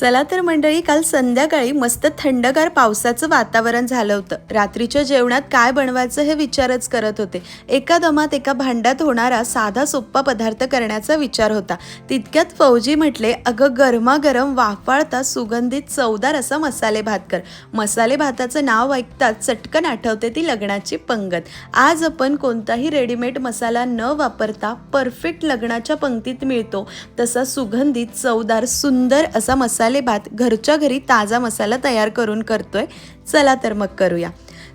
चला तर मंडळी काल संध्याकाळी मस्त थंडगार पावसाचं वातावरण झालं होतं. रात्रीच्या जेवणात काय बनवायचं हे विचारच करत होते. एका दमात एका भांड्यात होणारा साधा सोप्पा पदार्थ करण्याचा विचार होता. तितक्यात फौजी म्हटले अगं गरमागरम वाफाळता सुगंधित चवदार असा मसाले भात कर. मसाले भाताचं नाव ऐकताच चटकन आठवते ती लग्नाची पंगत. आज आपण कोणताही रेडीमेड मसाला न वापरता परफेक्ट लग्नाच्या पंक्तीत मिळतो. तसा सुगंधित चवदार सुंदर असा मसाला भात घरच्या घरी ताजा मसाला तयार करून करतोय चला तर मग करूया.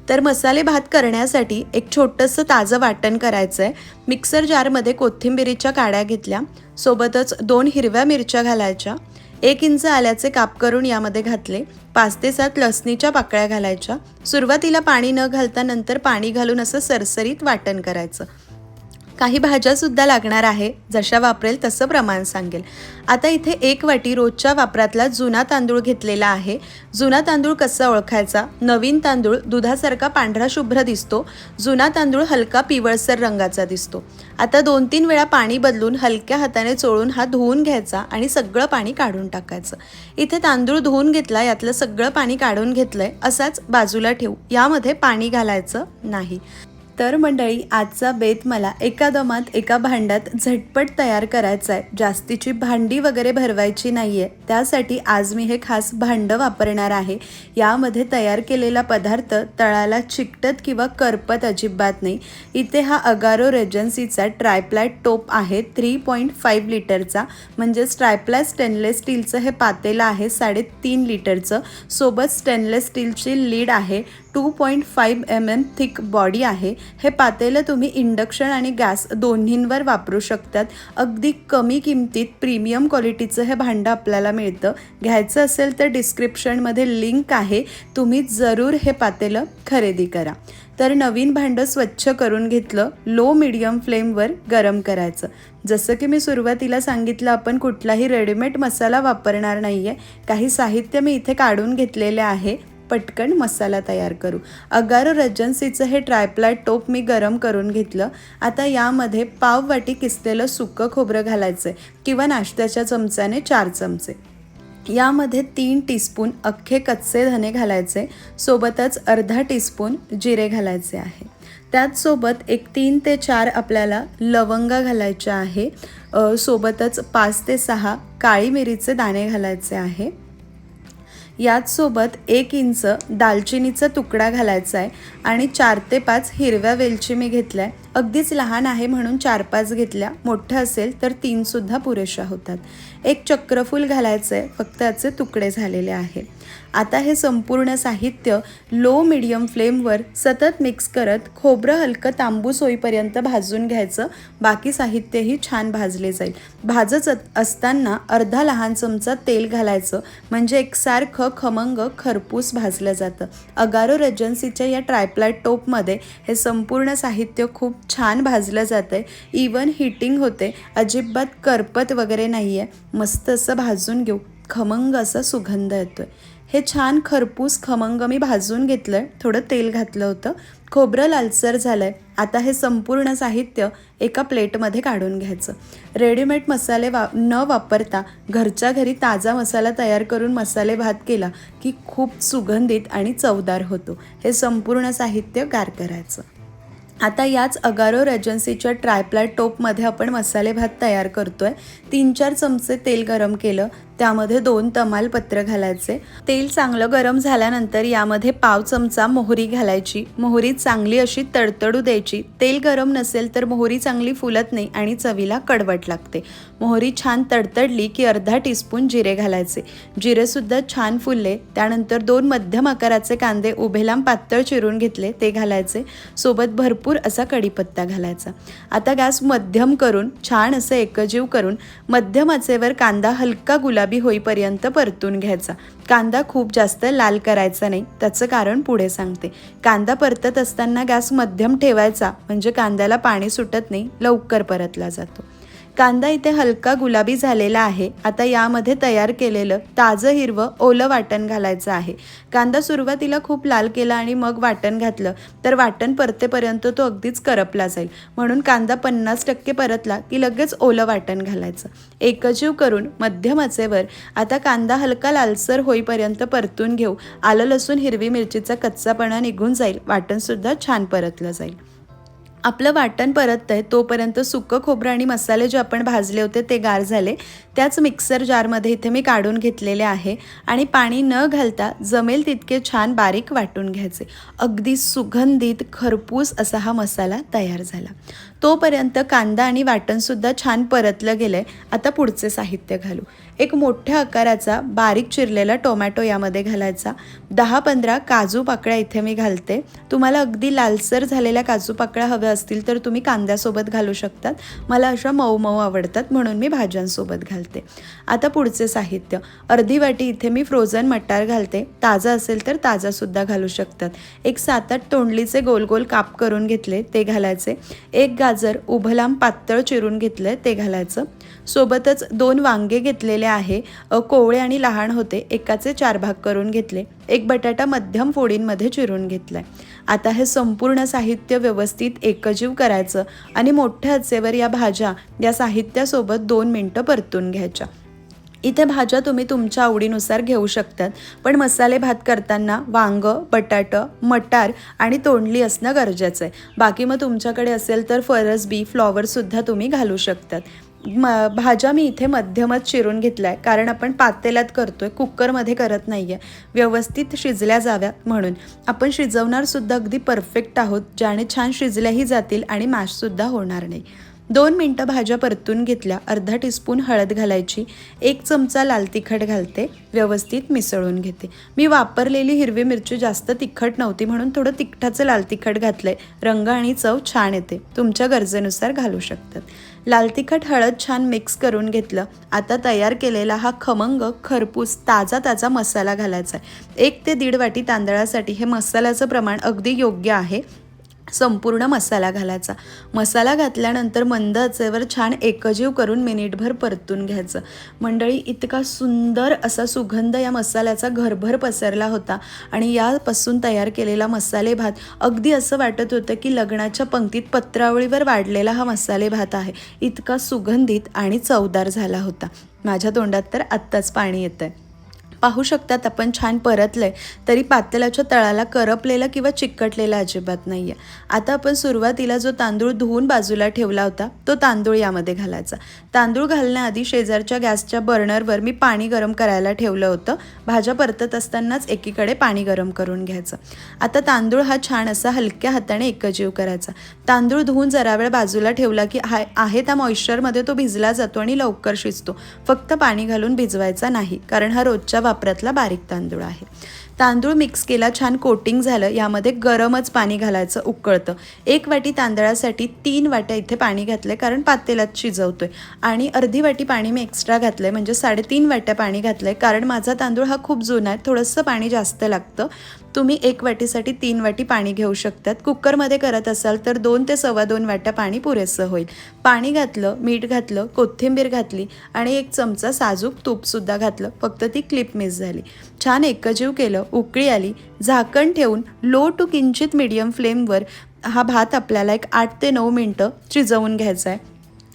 तर मसाले भात करण्यासाठी एक छोटंसं ताजं वाटण करायचं आहे मिक्सर जारमध्ये कोथिंबिरीच्या काड्या घेतल्या सोबतच दोन हिरव्या मिरच्या घालायच्या एक इंच आल्याचे काप करून यामध्ये घातले पाच ते सात लसणीच्या पाकळ्या घालायच्या. सुरुवातीला पाणी न घालता नंतर पाणी घालून असं सरसरीत वाटण करायचं. काही भाज्यासुद्धा लागणार आहे. जशा वापरेल तसं प्रमाण सांगेल. आता इथे एक वाटी रोजच्या वापरातला जुना तांदूळ घेतलेला आहे. जुना तांदूळ कसा ओळखायचा? नवीन तांदूळ दुधासारखा पांढरा शुभ्र दिसतो. जुना तांदूळ हलका पिवळसर रंगाचा दिसतो. आता दोन तीन वेळा पाणी बदलून हलक्या हाताने चोळून हा धुवून घ्यायचा आणि सगळं पाणी काढून टाकायचं. इथे तांदूळ धुवून घेतला यातलं सगळं पाणी काढून घेतलंय असाच बाजूला ठेवू. यामध्ये पाणी घालायचं नाही. तर मंडळी आजचा बेत मला एका दमात एका भांड्यात झटपट तयार करायचा आहे. जास्तीची भांडी वगैरे भरवायची नाही आहे त्यासाठी आज मी हे खास भांडं वापरणार आहे. यामध्ये तयार केलेला पदार्थ तळाला चिकटत किंवा करपत अजिबात नाही. इथे हा अगारो रेजन्सीचा ट्रायप्लाय टोप आहे थ्री पॉईंट फाईव्ह लिटरचा. म्हणजेच ट्रायप्लाय स्टेनलेस स्टीलचं हे पातेलं आहे साडेतीन लिटरचं. सोबत स्टेनलेस स्टीलची लीड आहे. Two point five M M thick body आहे. हे पातेलं तुम्ही इंडक्शन आणि गॅस दोन्हींवर वापरू शकतात. अगदी कमी किमतीत प्रीमियम क्वालिटीचं हे भांडं आपल्याला मिळतं. घ्यायचं असेल तर डिस्क्रिप्शनमध्ये लिंक आहे. तुम्ही जरूर हे पातेलं खरेदी करा. तर नवीन भांडं स्वच्छ करून घेतलं लो मिडियम फ्लेमवर गरम करायचं. जसं की मी सुरुवातीला सांगितलं आपण कुठलाही रेडीमेड मसाला वापरणार नाही आहे काही साहित्य मी इथे काढून घेतलेले आहे. पटकन मसाला तयार करू. अगारो रजन्सीचं हे ट्रायप्लाय टोप मी गरम करून घेतलं. आता यामध्ये पाव वाटी किसलेलं सुकं खोबरं घालायचं किंवा नाश्त्याच्या चमच्याने चार चमचे. यामध्ये तीन टीस्पून अख्खे कच्चे धने घालायचे. सोबतच अर्धा टीस्पून जिरे घालायचे आहे. त्याचसोबत एक तीन ते चार आपल्याला लवंग घालायच्या आहे. सोबतच पाच ते सहा काळी मिरीचे दाणे घालायचे आहे. याचसोबत एक इंच दालचिनीचा तुकडा घालायचा आहे आणि चार ते पाच हिरव्या वेलची मी घेतल्या आहे. अगदीच लहान आहे म्हणून चार पाच घेतल्या. मोठं असेल तर तीनसुद्धा पुरेशा होतात. एक चक्रफूल घालायचं आहे फक्त याचे तुकडे झालेले आहे. आता हे संपूर्ण साहित्य लो मिडियम फ्लेमवर सतत मिक्स करत खोबरं हलकं तांबूस होईपर्यंत भाजून घ्यायचं. बाकी साहित्यही छान भाजले जाईल. भाजत असताना अर्धा लहान चमचा तेल घालायचं. म्हणजे एकसारखं खमंग खरपूस भाजलं जातं. अगारो रेजन्सीच्या या ट्रायप्लाय टोपमध्ये हे संपूर्ण साहित्य खूप छान भाजलं जातं आहे इवन हिटिंग होते. अजिबात करपत वगैरे नाही आहे मस्त असं भाजून घेऊ. खमंग असा सुगंध येतो आहे हे छान खरपूस खमंग मी भाजून घेतलं आहे थोडं तेल घातलं होतं. खोबरं लालसर झालं आहे आता हे संपूर्ण साहित्य एका प्लेटमध्ये काढून घ्यायचं. रेडीमेड मसाले वा न वापरता घरच्या घरी ताजा मसाला तयार करून मसाले भात केला की खूप सुगंधित आणि चवदार होतो. हे संपूर्ण साहित्य गार करायचं. आता याच अगारो रेजन्सीच्या ट्रायप्लाय टोपमध्ये आपण मसाले भात तयार करतोय. तीन चार चमचे तेल गरम केलं. त्यामध्ये दोन तमालपत्र घालायचे. तेल चांगलं गरम झाल्यानंतर यामध्ये पाव चमचा मोहरी घालायची. मोहरी चांगली अशी तडतडू द्यायची. तेल गरम नसेल तर मोहरी चांगली फुलत नाही आणि चवीला कडवट लागते. मोहरी छान तडतडली की अर्धा टीस्पून जिरे घालायचे. जिरेसुद्धा छान फुलले. त्यानंतर दोन मध्यम आकाराचे कांदे उभे लांब पातळ चिरून घेतले. ते घालायचे. सोबत भरपूर असा कढीपत्ता घालायचा. आता गॅस मध्यम करून छान असं एकजीव करून मध्यम आचेवर कांदा हलका गुलाब होईपर्यंत परतून घ्यायचा. कांदा खूप जास्त लाल करायचा नाही त्याचं कारण पुढे सांगते. कांदा परतत असताना गॅस मध्यम ठेवायचा म्हणजे कांद्याला पाणी सुटत नाही लवकर परतला जातो. कांदा इथे हलका गुलाबी झालेला आहे. आता यामध्ये तयार केलेलं ताजं हिरवं ओलं वाटण घालायचं आहे. कांदा सुरुवातीला खूप लाल केला आणि मग वाटण घातलं. तर वाटण परतेपर्यंत तो अगदीच करपला जाईल. म्हणून कांदा पन्नास टक्के परतला की लगेच ओलं वाटण घालायचं. एकजीव करून मध्यम आचेवर आता कांदा हलका लालसर होईपर्यंत परतून घेऊ. आलं लसूण हिरवी मिरचीचा कच्चापणा निघून जाईल. वाटणसुद्धा छान परतलं जाईल. आपलं वाटण परत आहे तोपर्यंत सुकं खोबरं आणि मसाले जे आपण भाजले होते ते गार झाले. त्याच मिक्सर जारमध्ये इथे मी काढून घेतलेले आहे आणि पाणी न घालता जमेल तितके छान बारीक वाटून घ्यायचे. अगदी सुगंधित खरपूस असा हा मसाला तयार झाला. तोपर्यंत कांदा आणि वाटणसुद्धा छान परतलं गेलं आहे आता पुढचे साहित्य घालू. एक मोठ्या आकाराचा बारीक चिरलेला टोमॅटो यामध्ये घालायचा. दहा पंधरा काजू पाकळ्या इथे मी घालते. तुम्हाला अगदी लालसर झालेल्या काजू पाकळ्या हव्या असतील तर तुम्ही कांद्यासोबत घालू शकतात. मला अशा मऊ मऊ आवडतात म्हणून मी भाज्यांसोबत घालते. आता पुढचे साहित्य. अर्धी वाटी इथे मी फ्रोझन मटार घालते. ताजा असेल तर ताजासुद्धा घालू शकतात. एक सात आठ तोंडलीचे गोल गोल काप करून घेतले ते घालायचे. एक गा गाजर उभलाम पातळ चिरून घेतलं ते घालायचं. सोबतच दोन वांगे घेतलेले आहे. कोवळे आणि लहान होते. एकाचे चार भाग करून घेतले. एक बटाटा मध्यम फोडींमध्ये चिरून घेतलाय. आता हे संपूर्ण साहित्य व्यवस्थित एकजीव करायचं आणि मोठ्या आचेवर या भाज्या या साहित्यासोबत दोन मिनटं परतून घ्यायच्या. इथे भाज्या तुम्ही तुमच्या आवडीनुसार घेऊ शकतात. पण मसाले भात करताना वांग बटाटं मटार आणि तोंडली असणं गरजेचं आहे. बाकी मग तुमच्याकडे असेल तर फरसबी फ्लॉवरसुद्धा तुम्ही घालू शकतात. म भाज्या मी इथे मध्यमच चिरून घेतल्या आहे कारण आपण पातेल्यात करतो आहे कुकरमध्ये करत नाही आहे व्यवस्थित शिजल्या जाव्यात म्हणून. आपण शिजवणारसुद्धा अगदी परफेक्ट आहोत. ज्याने छान शिजल्याही जातील आणि मॅशसुद्धा होणार नाही. दोन मिनटं भाज्या परतून घेतल्या. अर्धा टीस्पून हळद घालायची. एक चमचा लाल तिखट घालते. व्यवस्थित मिसळून घेते. मी वापरलेली हिरवी मिरची जास्त तिखट नव्हती म्हणून थोडं तिखटाचं लाल तिखट घातलंय. रंग आणि चव छान येते. तुमच्या गरजेनुसार घालू शकतात. लाल तिखट हळद छान मिक्स करून घेतलं. आता तयार केलेला हा खमंग खरपूस ताजा ताजा मसाला घालायचा आहे. एक ते दीड वाटी तांदळासाठी हे मसाल्याचं प्रमाण अगदी योग्य आहे. संपूर्ण मसाला घालायचा. मसाला घातल्यानंतर मंद आचेवर छान एकजीव करून मिनिटभर परतून घ्यायचं. मंडळी इतका सुंदर असा सुगंध या मसाल्याचा घरभर पसरला होता आणि यापासून तयार केलेला मसाले भात अगदी असं वाटत होतं की लग्नाच्या पंक्तीत पत्रावळीवर वाढलेला हा मसाले भात आहे. इतका सुगंधित आणि चवदार झाला होता. माझ्या तोंडात तर आत्ताच पाणी येतं आहे पाहू शकतात आपण छान परतलंय. तरी पातेल्याच्या तळाला करपलेला किंवा चिकटलेला अजिबात नाही आहे आता आपण सुरुवातीला जो तांदूळ धुवून बाजूला ठेवला होता तो तांदूळ यामध्ये घालायचा. तांदूळ घालण्याआधी शेजारच्या गॅसच्या बर्नरवर मी पाणी गरम करायला ठेवलं होतं. भाज्या परतत असतानाच एकीकडे पाणी गरम करून घ्यायचं. आता तांदूळ हा छान असा हलक्या हाताने एकजीव करायचा. तांदूळ धुवून जरा वेळ बाजूला ठेवला की हा आहे त्या मॉइश्चरमध्ये तो भिजला जातो आणि लवकर शिजतो. फक्त पाणी घालून भिजवायचा नाही कारण हा रोजच्या वापरातला बारीक तांदूळ आहे. तांदूळ मिक्स केला छान कोटिंग झालं यामध्ये गरमच पाणी घालायचं उकळतं. एक वाटी तांदळासाठी तीन वाट्या इथे पाणी घातलं आहे कारण पातेल्यात आहे आणि अर्धी वाटी पाणी मी एक्स्ट्रा घातलं आहे म्हणजे साडेतीन वाट्या पाणी घातलं आहे कारण माझा तांदूळ हा खूप जुना आहे थोडंसं पाणी जास्त लागतं. तुम्ही एक वाटीसाठी तीन वाटी पाणी घेऊ शकतात. कुकरमध्ये करत असाल तर दोन ते सव्वा दोन वाट्या पाणी पुरेसं होईल. पाणी घातलं मीठ घातलं कोथिंबीर घातली आणि एक चमचा साजूक तूपसुद्धा घातलं. फक्त ती क्लिप मिस झाली. छान एकजीव केलं उकळी आली. झाकण ठेवून लो टू किंचित मिडियम फ्लेमवर हा भात आपल्याला एक आठ ते नऊ मिनटं शिजवून घ्यायचा आहे.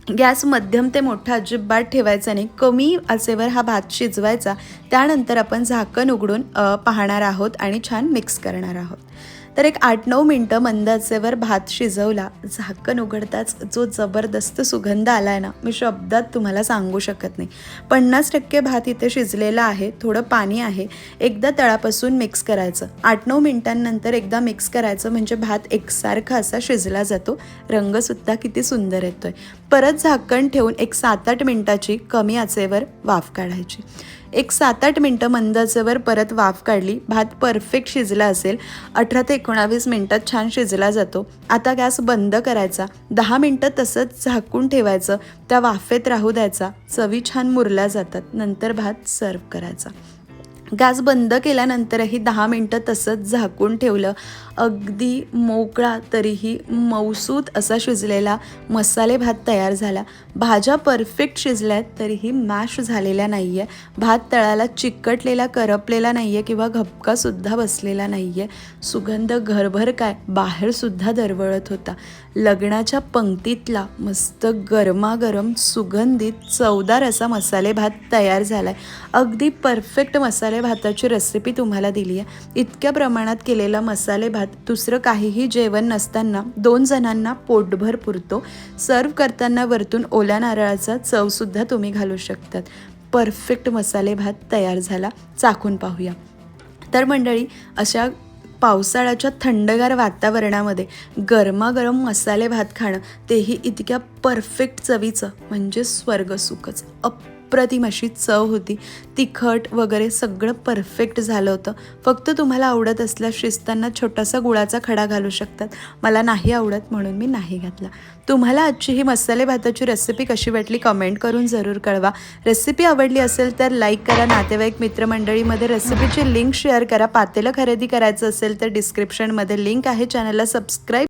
गॅस मध्यम ते मोठा अजिबात ठेवायचा नाही. कमी आचेवर हा भात शिजवायचा. त्यानंतर आपण झाकण उघडून पाहणार आहोत आणि छान मिक्स करणार आहोत. तर एक आठ नऊ मिनटं मंदाचेवर भात शिजवला. झाकण उघडताच जो जबरदस्त सुगंध आला आहे ना मी शब्दात तुम्हाला सांगू शकत नाही. पन्नास टक्के भात इथे शिजलेला आहे थोडं पाणी आहे. एकदा तळापासून मिक्स करायचं. आठ नऊ मिनटांनंतर एकदा मिक्स करायचं म्हणजे भात एकसारखा असा शिजला जातो. रंगसुद्धा किती सुंदर येतोय. परत झाकण ठेवून एक सात आठ मिनटाची कमी आचेवर वाफ काढायची. एक सात आठ मिनटं मंद आचेवर परत वाफ काढली. भात परफेक्ट शिजला असेल. अठरा ते एकोणावीस मिनटात छान शिजला जातो. आता गॅस बंद करायचा. दहा मिनटं तसंच झाकून ठेवायचं. त्या वाफेत राहू द्यायचा. चवी छान मुरल्या जातात. नंतर भात सर्व करायचा. गॅस बंद केल्यानंतरही दहा मिनटं तसंच झाकून ठेवलं. अगदी मोकळा तरीही मौसूत असा शिजलेला मसाले भात तयार झाला. भाज्या परफेक्ट शिजल्या आहेत तरीही मॅश झालेल्या नाही आहे भात तळाला चिकटलेला करपलेला नाही आहे किंवा घपकासुद्धा बसलेला नाही आहे सुगंध घरभर काय? बाहेरसुद्धा दरवळत होता. लग्नाच्या पंक्तीतला मस्त गरमागरम सुगंधित चवदार असा मसाले भात तयार झाला आहे अगदी परफेक्ट मसाले भाताची रेसिपी तुम्हाला दिली आहे. इतक्या प्रमाणात केलेला मसाले भात दुसरं काहीही जेवण नसताना दोन जणांना पोटभर पुरतो. सर्व करताना वरतून ओल्या नारळाचा चवसुद्धा तुम्ही घालू शकतात. परफेक्ट मसाले भात तयार झाला. चाखून पाहूया. तर मंडळी अशा पावसाळ्याच्या थंडगार वातावरणामध्ये गरमागरम मसाले भात खाणं तेही इतक्या परफेक्ट चवीचं म्हणजे स्वर्गसुखच. अप्रतिम अशी चव होती. तिखट वगैरे सगळं परफेक्ट झालं होतं. फक्त तुम्हाला आवडत असल्यास शिजताना छोटासा गुळाचा खडा घालू शकतात. मला नाही आवडत म्हणून मी नाही घातला. तुम्हाला आजची ही मसाले भाताची रेसिपी कशी वाटली कमेंट करून जरूर कळवा. रेसिपी आवडली असेल तर लाईक करा. नातेवाईक मित्रमंडळीमध्ये रेसिपीची लिंक शेअर करा. पातेलं खरेदी करायचं असेल तर डिस्क्रिप्शनमध्ये लिंक आहे. चॅनलला सबस्क्राईब